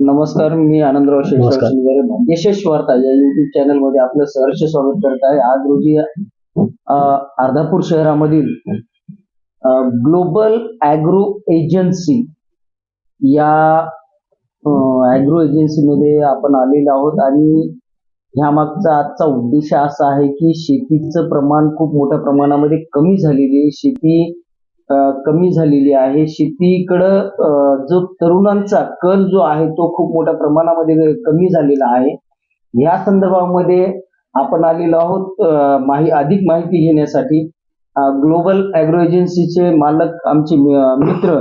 नमस्कार मी आनंदराव नमस्कार. भाग्यशेष वार्ता या युट्यूब चॅनलमध्ये आपलं सहर्ष स्वागत करत आहे. आज रोजी अं, अर्धापूर शहरामधील ग्लोबल ॲग्रो एजन्सी या ॲग्रो एजन्सीमध्ये आपण आलेलो आहोत आणि ह्या मागचा आजचा उद्देश असा आहे की शेतीचं प्रमाण खूप मोठ्या प्रमाणामध्ये कमी झालेली आहे. शेती कमी झालेली आहे. शेतीकडं जो तरुणांचा कल जो आहे तो खूप मोठ्या प्रमाणामध्ये कमी झालेला आहे. या संदर्भामध्ये आपण आलेलो आहोत माहि अधिक माहिती घेण्यासाठी. ग्लोबल ॲग्रो एजन्सीचे मालक आमचे मित्र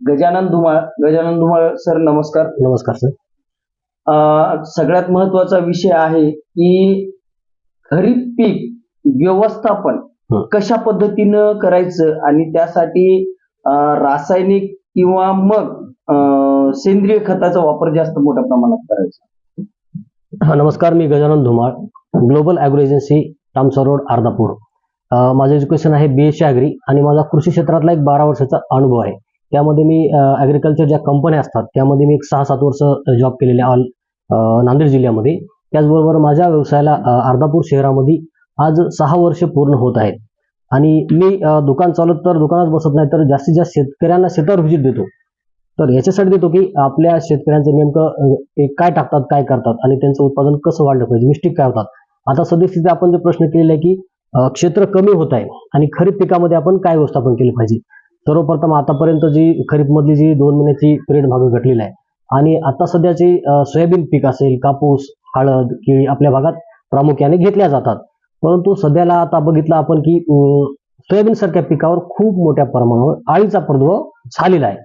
गजानन धुमाळ. गजानन धुमाळ सर नमस्कार. नमस्कार सर. सगळ्यात महत्त्वाचा विषय आहे की खरीप पीक व्यवस्थापन. कशा पद्धतीनं करायचं? आणि त्यासाठी रासायनिक किंवा मग सेंद्रिय खताचा वापर जास्त मोठ्या प्रमाणात करायचा. नमस्कार. मी Gajanan Dhumal global agro agency Tamsa road Ardhapur. माझं एज्युकेशन आहे बी एस ॲग्री आणि माझा कृषी क्षेत्रातला एक बारा वर्षाचा अनुभव आहे. त्यामध्ये मी ॲग्रिकल्चर ज्या कंपन्या असतात त्यामध्ये मी एक सहा सात वर्ष जॉब केलेले ऑल नांदेड जिल्ह्यामध्ये. त्याचबरोबर माझ्या व्यवसायाला अर्धापूर शहरामध्ये आज सहा वर्ष पूर्ण होत आहेत. आणि मी दुकान चालवत तर दुकानात बसत नाही तर जास्तीत जास्त शेतकऱ्यांना शेतावर व्हिजिट देतो. तर याच्यासाठी देतो की आपल्या शेतकऱ्यांचं नेमकं ते काय टाकतात काय करतात आणि त्यांचं उत्पादन कसं वाढलं पाहिजे मिस्टेक काय होतात? आता सद्यस्थिती आपण जे प्रश्न केलेला आहे की क्षेत्र कमी होत आहे आणि खरीप पिकामध्ये आपण काय व्यवस्थापन केलं पाहिजे? सर्वप्रथम आतापर्यंत जी खरीपमधली जी दोन महिन्याची पिरियड मागे घटलेली आहे आणि आता सध्याची सोयाबीन पीक असेल कापूस हळद केळी आपल्या भागात प्रामुख्याने घेतल्या जातात. परंतु सध्याला आता बघितलं आपण की सोयाबीन सारख्या पिकावर खूप मोठ्या प्रमाणावर आळीचा प्रादुर्भाव झालेला आहे.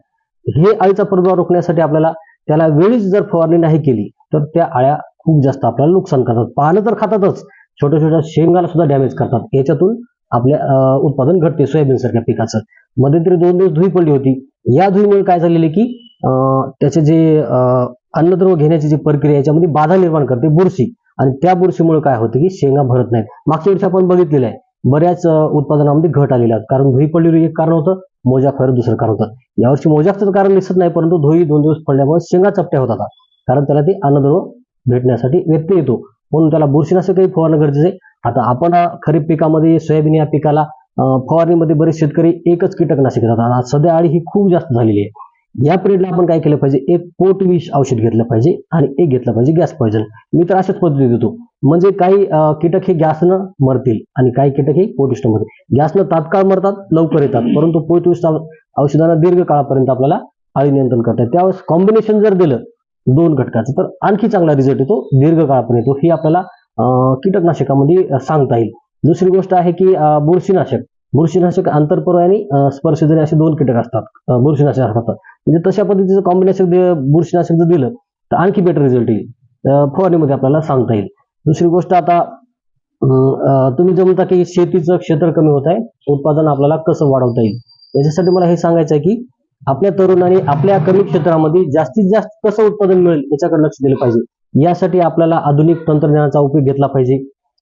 हे आळीचा प्रादुर्भाव रोखण्यासाठी आपल्याला त्याला वेळीच जर फवारणी नाही केली तर त्या आळ्या खूप जास्त आपल्याला नुकसान करतात. पानं तर खातातच छोट्या छोट्या शेंगाला सुद्धा डॅमेज करतात. याच्यातून आपल्या अं, उत्पादन घटते सोयाबीन सारख्या पिकाचं मध्यंतरी दोन दिवस धुई पडली होती. या धुईमुळे काय झालेले की अं, त्याचे जे अं, अन्नद्रव्य घेण्याची जी प्रक्रिया याच्यामध्ये बाधा निर्माण करते बुरशी. आणि त्या बुरशीमुळे काय होतं की शेंगा भरत नाहीत. मागच्या वर्षी आपण बघितलेलं आहे बऱ्याच उत्पादनामध्ये घट आलेला कारण धुई पडलेली एक कारण होतं मोजा खरं दुसरं कारण होतं. यावर्षी मोजाचं कारण दिसत नाही परंतु धुई दोन दिवस पडल्यामुळे शेंगा चपट्या होत आता कारण त्याला ते अन्नद्रव्य भेटण्यासाठी व्यत्यय येतो. म्हणून त्याला बुरशीनाशकही फवारणं गरजेचं आहे. आता आपण खरीप पिकामध्ये सोयाबीन या पिकाला फवारणीमध्ये बरेच शेतकरी एकच कीटकनाशक घेतात. आता सध्या आळी ही खूप जास्त झालेली आहे. या पिरियडला आपण काय केलं पाहिजे? एक पोट विष औषध घेतलं पाहिजे आणि एक घेतलं पाहिजे गॅस पॉइजन मी तर अशाच पद्धती देतो म्हणजे काही कीटक हे गॅसनं मरतील आणि काही कीटक हे पोटविष्ट मरतील. गॅसनं तात्काळ मरतात लवकर येतात. परंतु पोटविष्ट औषधांना दीर्घ काळापर्यंत आपल्याला आळी नियंत्रण करतात. त्यावेळेस कॉम्बिनेशन जर दिलं दोन घटकाचं तर आणखी चांगला रिझल्ट येतो दीर्घ काळापर्यंत येतो. ही आपल्याला कीटकनाशकामध्ये सांगता येईल. दुसरी गोष्ट आहे की बुरशीनाशक. बुरशीनाशक आंतरपर्व आणि स्पर्शजन्य असे दोन कीटक असतात. बुरशीनाशक असतात. म्हणजे तशा पद्धतीचं कॉम्बिनेशन बुरशीनाशक जर दिलं तर आणखी बेटर रिझल्ट येईल. फवारणीमध्ये आपल्याला सांगता येईल. दुसरी गोष्ट आता तुम्ही जे म्हणता की शेतीचं क्षेत्र कमी होत आहे उत्पादन आपल्याला कसं वाढवता येईल? याच्यासाठी मला हे सांगायचं आहे की आपल्या तरुणांनी आपल्या कमी क्षेत्रामध्ये जास्तीत जास्त कसं उत्पादन मिळेल याच्याकडे लक्ष दिलं पाहिजे. यासाठी आपल्याला आधुनिक तंत्रज्ञानाचा उपयोग घेतला पाहिजे.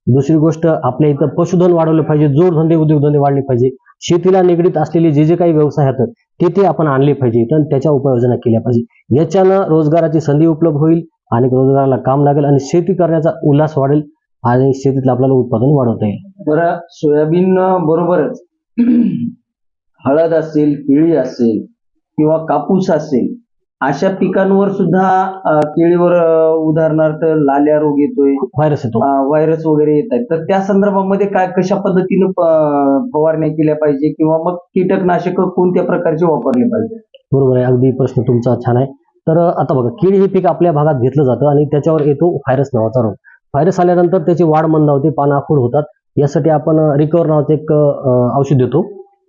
दुसरी गोष्ट आपल्या इथं पशुधन वाढवलं पाहिजे जोडधंदे उद्योगधंदे वाढले पाहिजे. शेतीला निगडीत असलेले जे जे काही व्यवसाय आहेत ते ते आपण आणले पाहिजे. तर त्याच्या उपाययोजना केल्या पाहिजे. याच्यानं रोजगाराची संधी उपलब्ध होईल आणि रोजगाराला काम लागेल आणि शेती करण्याचा उल्हास वाढेल आणि शेतीतलं आपल्याला उत्पादन वाढवता येईल. बरं सोयाबीन बरोबरच. हळद असेल केळी असेल किंवा कापूस असेल अशा पिकांवर सुद्धा केळीवर उदाहरणार्थ लाल्या रोग येतोय व्हायरस येतो. व्हायरस वगैरे येत आहेत तर त्या संदर्भामध्ये काय कशा पद्धतीनं फवारण्या केल्या पाहिजे किंवा मग कीटकनाशक कोणत्या प्रकारचे वापरले पाहिजे? बरोबर आहे. अगदी प्रश्न तुमचा छान आहे. तर आता बघा केळी हे पीक आपल्या भागात घेतलं जातं आणि त्याच्यावर येतो व्हायरस नावाचा रोग. व्हायरस आल्यानंतर त्याची वाढ मंदावते पानाखूड होतात. यासाठी आपण रिकवर नावाचं एक औषध देतो.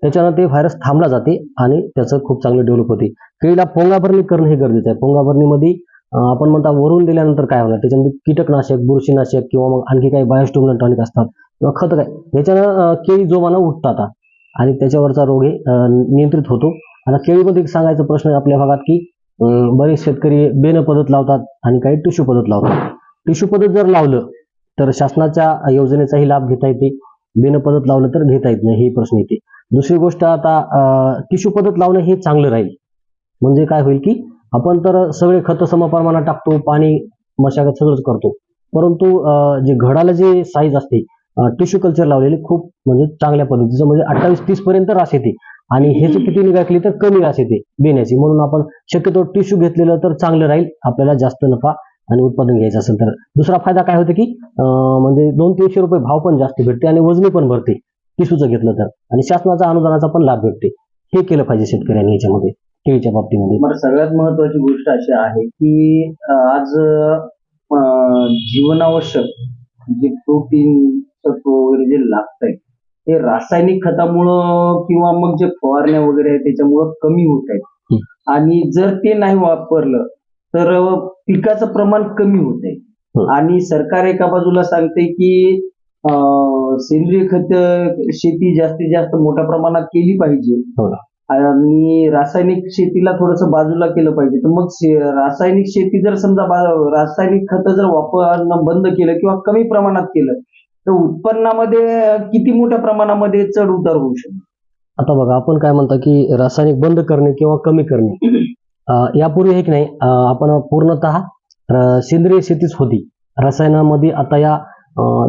त्याच्यानं ते व्हायरस थांबला जाते आणि त्याचं खूप चांगलं डेव्हलप होते. केळीला पोंगाभरणी करणं हे गरजेचं आहे. पोंगाभरणीमध्ये आपण म्हणता वरून दिल्यानंतर काय होणार? त्याच्यामध्ये कीटकनाशक बुरशीनाशक किंवा मग आणखी काही बायोस्टोमिनल टॉनिक असतात किंवा खत काय? याच्यानं केळी जोमानं उठतात आणि त्याच्यावरचा रोग हे नियंत्रित होतो. आता केळीमध्ये सांगायचा प्रश्न आपल्या भागात की बरेच शेतकरी बेन पद्धत लावतात आणि काही टिश्यू पद्धत लावतात. टिश्यू पद्धत जर लावलं तर शासनाच्या योजनेचाही लाभ घेता येते. बेन पद्धत लावलं तर घेता येत नाही हे प्रश्न येते. दुसरी गोष्ट आता टिश्यू पद्धत लावणं हे चांगलं राहील. म्हणजे काय होईल की आपण तर सगळे खतं समप्रमाणात टाकतो पाणी मशागत सगळंच करतो. परंतु जे घडाला जे साईज असते टिश्यू कल्चर लावलेले खूप म्हणजे चांगल्या पद्धतीचं म्हणजे अठ्ठावीस तीस पर्यंत रास येते. आणि ह्याची किती निगा तर कमी रास येते बेण्याची म्हणून आपण शक्यतो टिश्यू घेतलेलं तर चांगलं राहील. आपल्याला जास्त नफा आणि उत्पादन घ्यायचं असेल तर. दुसरा फायदा काय होतो की म्हणजे दोन तीनशे रुपये भाव पण जास्त भेटते आणि वजनी पण भरते. टिश्यूचं घेतलं तर. आणि शासनाचा अनुदानाचा पण लाभ भेटते. हे केलं पाहिजे शेतकऱ्यांनी याच्यामध्ये केळीच्या बाबतीमध्ये. मला सगळ्यात महत्वाची गोष्ट अशी आहे की आज जीवनावश्यक जे प्रोटीन सत्व वगैरे जे लागत आहे ते रासायनिक खतामुळं किंवा मग जे फवारण्या वगैरे आहे त्याच्यामुळं कमी होत आहेत. आणि जर ते नाही वापरलं तर पिकाचं प्रमाण कमी होत आहे. आणि सरकार एका बाजूला सांगते की सेंद्रिय खत शेती जास्तीत जास्त मोठ्या प्रमाणात केली पाहिजे. हो. आणि रासायनिक शेतीला थोडस बाजूला केलं पाहिजे. तर मग शे- रासायनिक शेती जर समजा बा- रासायनिक खतं जर वापरणं बंद केलं किंवा कमी प्रमाणात केलं तर उत्पन्नामध्ये किती मोठ्या प्रमाणामध्ये चढ उतार होऊ शकतो? आता बघा आपण काय म्हणतो की रासायनिक बंद करणे किंवा कमी करणे अं, यापूर्वी हे की नाही अं, आपण पूर्णतः अं, सेंद्रिय शेतीच होती. रसायनामध्ये आता या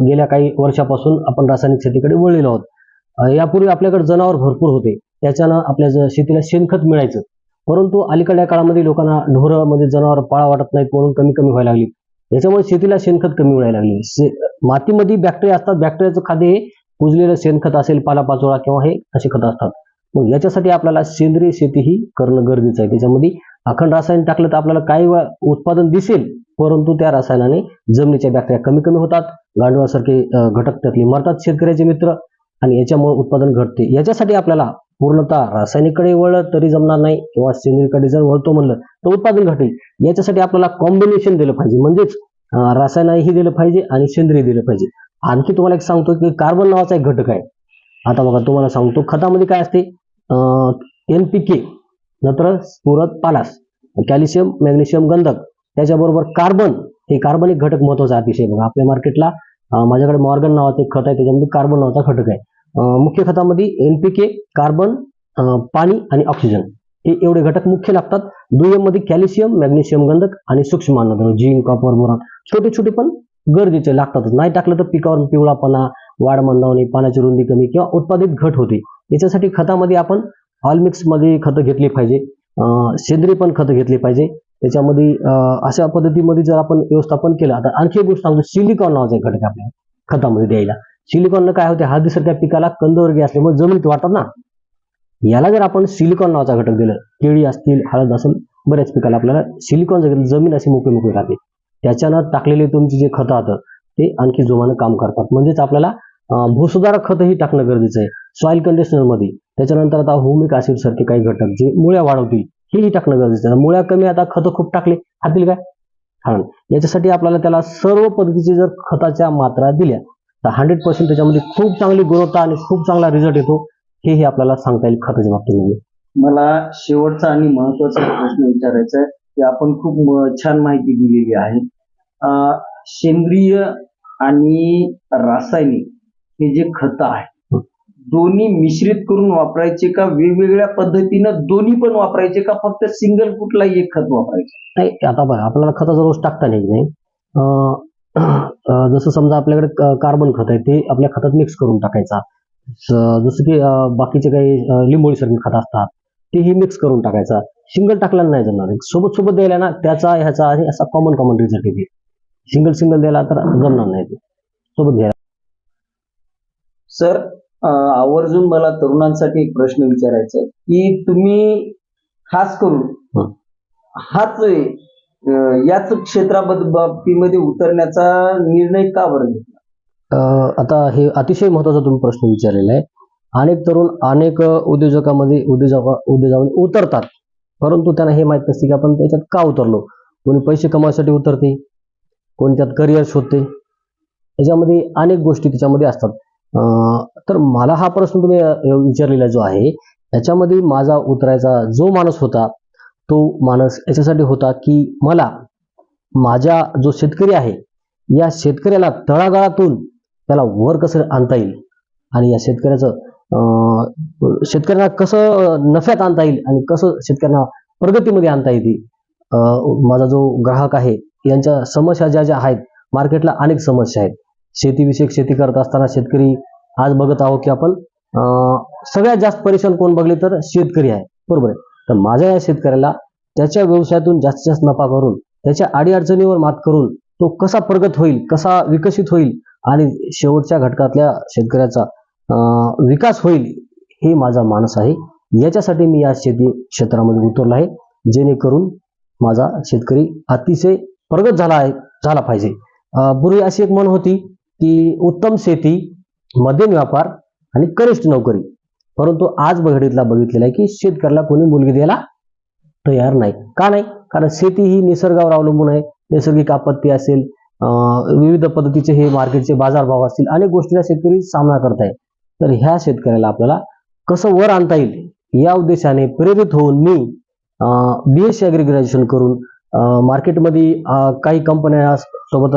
गेल्या काही वर्षापासून आपण रासायनिक शेतीकडे वळलेलो आहोत. यापूर्वी आपल्याकडे जनावर भरपूर होते. त्याच्यानं आपल्या शेतीला शेणखत मिळायचं. परंतु अलीकडल्या काळामध्ये लोकांना ढोरं म्हणजे जनावर पाळा वाटत नाहीत म्हणून कमी कमी व्हायला लागली. याच्यामुळे शेतीला शेणखत कमी व्हायला लागली. शे- मातीमध्ये बॅक्टेरिया असतात. बॅक्टेरियाचं खाद्य हे कुजलेलं शेणखत असेल पालापाचोळा किंवा हे असे खत असतात. मग याच्यासाठी आपल्याला सेंद्रिय शेती ही करणं गरजेचं आहे. त्याच्यामध्ये अखंड रसायन टाकलं तर आपल्याला काही उत्पादन दिसेल परंतु त्या रसायनाने जमिनीच्या बॅक्टेरिया कमी कमी होतात गांडवासारखे घटक त्यातले मरतात शेतकऱ्याचे मित्र आणि याच्यामुळे उत्पादन घटते. याच्यासाठी आपल्याला पूर्णतः रासायनिककडे वळलं तरी जमणार नाही किंवा सेंद्रियकडे जर वळतो म्हणलं तर उत्पादन घटेल. याच्यासाठी आपल्याला कॉम्बिनेशन दिलं पाहिजे. म्हणजेच अं, रासायनही दिलं पाहिजे आणि सेंद्रिय दिलं पाहिजे. आणखी तुम्हाला एक सांगतो की कार्बन नावाचा एक घटक आहे. आता बघा तुम्हाला सांगतो खतामध्ये काय असते? एन पी के नंतर स्फुरत पालास कॅल्शियम मॅग्नेशियम गंधक. त्याच्याबरोबर कार्बन हे कार्बन एक घटक महत्त्वाचा अतिशय. बघा आपल्या मार्केटला माझ्याकडे मॉर्गन नावाचं एक खत आहे त्याच्यामध्ये कार्बन नावाचा घटक आहे. मुख्य खतामध्ये एन पी के कार्बन पाणी आणि ऑक्सिजन. हे एवढे घटक मुख्य लागतात. दुय्यममध्ये कॅल्शियम मॅग्नेशियम गंधक आणि सूक्ष्म अन्नद्रव्य जिंक कॉपर बोरॉन. छोटे छोटे पण गरजेचे लागतातच. नाही टाकलं तर पिकावर पिवळापणा वाढ मंदावणे पाण्याची रुंदी कमी किंवा उत्पादित घट होते. याच्यासाठी खतामध्ये आपण ऑलमिक्समध्ये खतं घेतली पाहिजे. सेंद्रिय पण खतं घेतली पाहिजे. त्याच्यामध्ये अशा पद्धतीमध्ये जर आपण व्यवस्थापन केलं आता आणखी एक गोष्ट सांगतो सिलिकॉन नावाचा एक घटक आपल्या खतामध्ये द्यायला. सिलिकॉननं काय होते हळदीसारख्या पिकाला कंदवर्गीय असल्यामुळे जमिनीत वाटतात ना. याला जर आपण सिलिकॉन नावाचा घटक दिलं केळी असतील हळद असेल बऱ्याच पिकाला आपल्याला सिलिकॉन जर जमीन अशी मोकळी मोकळी राहते. त्याच्यानं टाकलेले तुमचे जे खतं राहतं ते आणखी जोमानं काम करतात. म्हणजेच आपल्याला अं, भूसुधारक खतही टाकणं गरजेचं आहे. सॉइल कंडिशनरमध्ये. त्याच्यानंतर आता होमिक ऍसिड सारखे काही घटक जे मुळ्या वाढवतील हेही टाकणं गरजेचं आहे. मुळ्या कमी आता खतं खूप टाकले. खातील काय? कारण याच्यासाठी आपल्याला त्याला सर्व पद्धतीचे जर खताच्या मात्रा दिल्या तर हंड्रेड पर्सेंट त्याच्यामध्ये खूप चांगली गुणवत्ता आणि खूप चांगला रिझल्ट येतो. हेही आपल्याला सांगता येईल खताच्या बाबतीमध्ये. मला शेवटचा आणि महत्त्वाचा प्रश्न विचारायचा आहे की आपण खूप छान माहिती दिलेली आहे. सेंद्रिय आणि रासायनिक हे जे खत आहे दोन्ही मिश्रित करून वापरायचे का? वेगवेगळ्या पद्धतीनं दोन्ही पण वापरायचे का? फक्त सिंगल कुठलाही एक खत वापरायचं? नाही आता बघा आपल्याला खताचा रोज टाकता नाही नाही. जसं समजा आपल्याकडे कार्बन खत आहे ते आपल्या खतात मिक्स करून टाकायचा. जसं की बाकीचे काही अं, लिंबोळीसारखे खत असतात तेही मिक्स करून टाकायचा. सिंगल टाकल्यानं नाही जमणार. सोबत सोबत द्यायला ना त्याचा ह्याचा आणि असा कॉमन कॉमन रिझल्ट येते. सिंगल सिंगल द्यायला तर जमणार नाही. ते सोबत घ्यायला. सर आवर्जून मला तरुणांसाठी एक प्रश्न विचारायचा आहे की तुम्ही खास करून. हाच याच क्षेत्राबद्दल बाबतीमध्ये उतरण्याचा निर्णय का बरं घेतला? आता हे अतिशय महत्त्वाचा तुम्ही प्रश्न विचारलेला आहे. अनेक तरुण अनेक उद्योजकामध्ये उद्योजका उद्योगामध्ये उतरतात परंतु त्यांना हे माहीत नसते की आपण त्याच्यात का उतरलो? कोणी पैसे कमवायसाठी उतरते कोणी त्यात करिअर शोधते. त्याच्यामध्ये अनेक गोष्टी त्याच्यामध्ये असतात. तर मला हा प्रश्न तुम्ही विचारलेला जो आहे याच्यामध्ये माझा उतरायचा जो माणूस होता तो माणूस याच्यासाठी होता की मला माझ्या जो शेतकरी आहे या शेतकऱ्याला तळागाळातून त्याला वर कसं आणता येईल? आणि या शेतकऱ्याचं शेतकऱ्यांना कसं नफ्यात आणता येईल आणि कसं शेतकऱ्यांना प्रगतीमध्ये आणता येईल माझा जो ग्राहक आहे यांच्या समस्या ज्या ज्या आहेत मार्केटला अनेक समस्या आहेत. शेतीविषयक शेती करत असताना शेतकरी आज बघत आहोत की आपण अं, सगळ्यात जास्त परेशान कोण बघले तर शेतकरी आहे. बरोबर आहे? तर माझ्या या शेतकऱ्याला त्याच्या व्यवसायातून जास्तीत जास्त नफा करून त्याच्या अडीअडचणीवर मात करून तो कसा प्रगत होईल कसा विकसित होईल आणि शेवटच्या घटकातल्या शेतकऱ्याचा अं, विकास होईल हे माझा मानस आहे. याच्यासाठी मी या शेती क्षेत्रामध्ये उतरलो आहे. जेणेकरून माझा शेतकरी अतिशय प्रगत झाला आहे झाला पाहिजे. पूर्वी अशी एक म्हण होती की उत्तम शेती मध्यम व्यापार आणि कनिष्ठ नोकरी. परंतु आज बघितला बघितलेला आहे की शेतकऱ्याला कोणी मुलगी द्यायला तयार नाही. का नाही? कारण शेती ही निसर्गावर अवलंबून आहे. नैसर्गिक आपत्ती असेल विविध पद्धतीचे हे मार्केटचे बाजारभाव असतील अनेक गोष्टींचा शेतकरी सामना करत आहे तर ह्या शेतकऱ्याला आपल्याला कसं वर आणता येईल? या उद्देशाने प्रेरित होऊन मी बी एस सी ग्रॅज्युएशन करून मार्केटमध्ये काही कंपन्या सोबत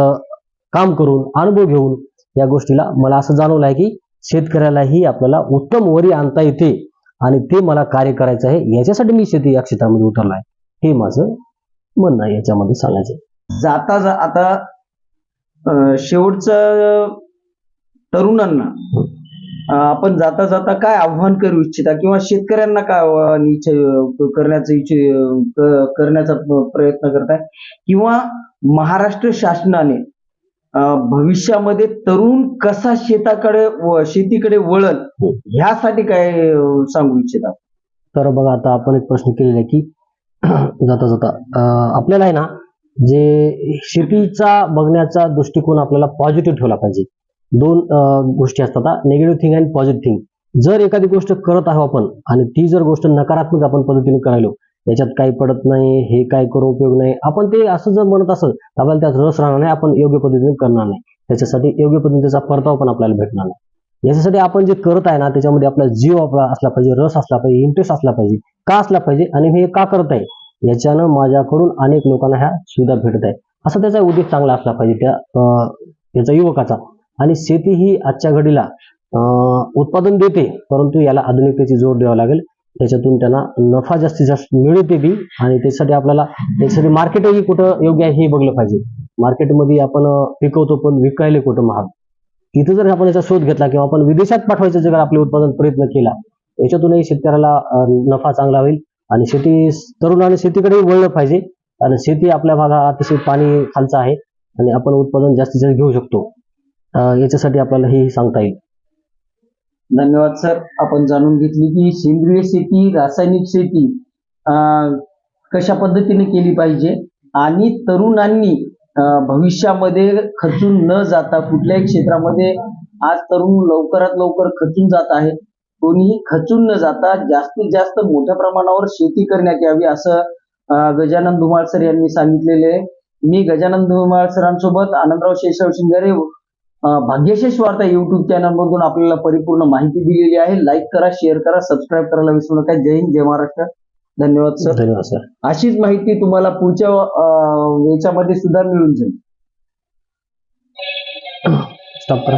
काम करून अनुभव घेऊन या गोष्टीला मला असं जाणवलं आहे की शेतकऱ्यालाही आपल्याला उत्तम वरी आणता येते आणि ते मला कार्य करायचं आहे याच्यासाठी मी शेती या क्षेत्रामध्ये उतरलो आहे हे माझं म्हणणं आहे याच्यामध्ये सांगायचं जाता जा आता शेवटचं तरुणांना आपण जाता जाता काय आव्हान करू इच्छिता किंवा शेतकऱ्यांना काय आव्हान इच्छ- करण्याचं इच्छ करण्याचा प्रयत्न करताय? किंवा महाराष्ट्र शासनाने भविष्यामध्ये तरुण कसा शेताकडे व- शेतीकडे वळल ह्यासाठी काय सांगू इच्छिता? तर बघा आता आपण एक प्रश्न केलेला आहे की जाता जाता आपल्याला आहे ना जे शेतीचा बघण्याचा दृष्टिकोन आपल्याला पॉझिटिव्ह ठेवला पाहिजे. दोन गोष्टी असतात निगेटिव्ह थिंग आणि पॉझिटिव्ह थिंग जर एखादी गोष्ट करत आहोत आपण आणि ती जर गोष्ट नकारात्मक आपण पद्धतीने करायलो याच्यात काही पडत नाही हे काय करू उपयोग नाही. आपण ते असं जर म्हणत असेल तर आपल्याला त्यात रस राहणार नाही आपण योग्य पद्धतीने करणार नाही. त्याच्यासाठी योग्य पद्धतीचा परतावा पण आपल्याला भेटणार नाही. याच्यासाठी आपण जे करत आहे ना त्याच्यामध्ये आपला जीव आपला असला पाहिजे रस असला पाहिजे इंटरेस्ट असला पाहिजे का असला पाहिजे आणि हे का करत आहे याच्यानं माझ्याकडून अनेक लोकांना ह्या सुविधा भेटत आहे असा त्याचा उद्देश चांगला असला पाहिजे त्या अं, त्याचा युवकाचा. आणि शेती ही आजच्या घडीला अं, उत्पादन देते परंतु याला आधुनिकतेची जोड द्यावा लागेल. त्याच्यातून त्यांना नफा जास्तीत जास्त मिळते बी. आणि त्यासाठी आपल्याला त्याच्यासाठी मार्केटही कुठं योग्य आहे हे बघलं पाहिजे. मार्केटमध्ये आपण पिकवतो पण विकायला कुठं महाग. इथं जर आपण याचा शोध घेतला किंवा आपण विदेशात पाठवायचं जर आपले उत्पादन प्रयत्न केला याच्यातूनही शेतकऱ्याला नफा चांगला होईल. आणि शेती तरुणाने शेतीकडे वळलं पाहिजे. आणि शेती आपल्या भागात अतिशय पाणी खालचं आहे. आणि आपण उत्पादन जास्तीत जास्त घेऊ शकतो. याच्यासाठी आपल्याला हे सांगता येईल. धन्यवाद सर. आपण जाणून घेतली की सेंद्रिय शेती रासायनिक शेती अं, कशा पद्धतीने केली पाहिजे आणि तरुणांनी भविष्यामध्ये खचून न जाता कुठल्याही क्षेत्रामध्ये आज तरुण लवकरात लवकर खचून जात आहे. कोणीही खचून न जाता जास्तीत जास्त मोठ्या प्रमाणावर शेती करण्यात यावी असं गजानन धुमाळ सर यांनी सांगितलेले आहे. मी गजानन धुमाळ सरांसोबत आनंदराव शेषाव शिंगारे भाग्यशेष वार्ता युट्यूब चॅनल मधून आपल्याला परिपूर्ण माहिती दिलेली आहे. लाईक करा शेअर करा सबस्क्राईब करायला विसरू नका. जय हिंद जय महाराष्ट्र. धन्यवाद सर धन्यवाद सर अशीच माहिती तुम्हाला पुढच्या याच्यामध्ये सुद्धा मिळून जाईल. स्टॉप करा.